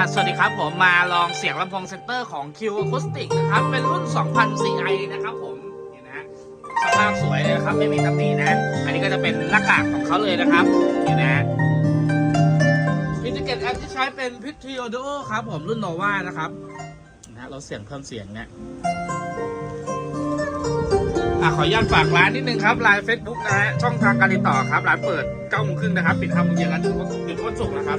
อะสวัสดีครับผมมาลองเสียงลำโพงเซนเตอร์ของ Q Acoustic นะครับ เป็นรุ่น 2000 CI นะครับผมนี่นะฮะสภาพสวยเลยนะครับ ไม่มีตำหนินะ อันนี้ก็จะเป็นหน้ากากของเขาเลยนะครับนี่นะฮะอินทิเกตแอปที่ใช้เป็นพิท i โอ d โอครับผมรุ่นโนวานะครับนะเราเสียงเพิ่มเสียงเนี่ยอะขออนุญาตฝากร้านนิดนึงครับไลน์เฟซบุ๊กนะฮะช่องทางการติดต่อครับร้านเปิด9โมงครึ่งนะครับ ปิด5โมงเย็นร้านถึงวันถึงวันศุกร์นะครับ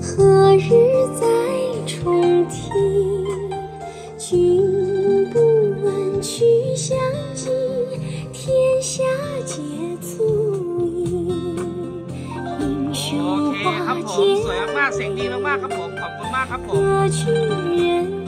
何日再重提？君不闻取相机天下皆足矣。英雄花间舞何人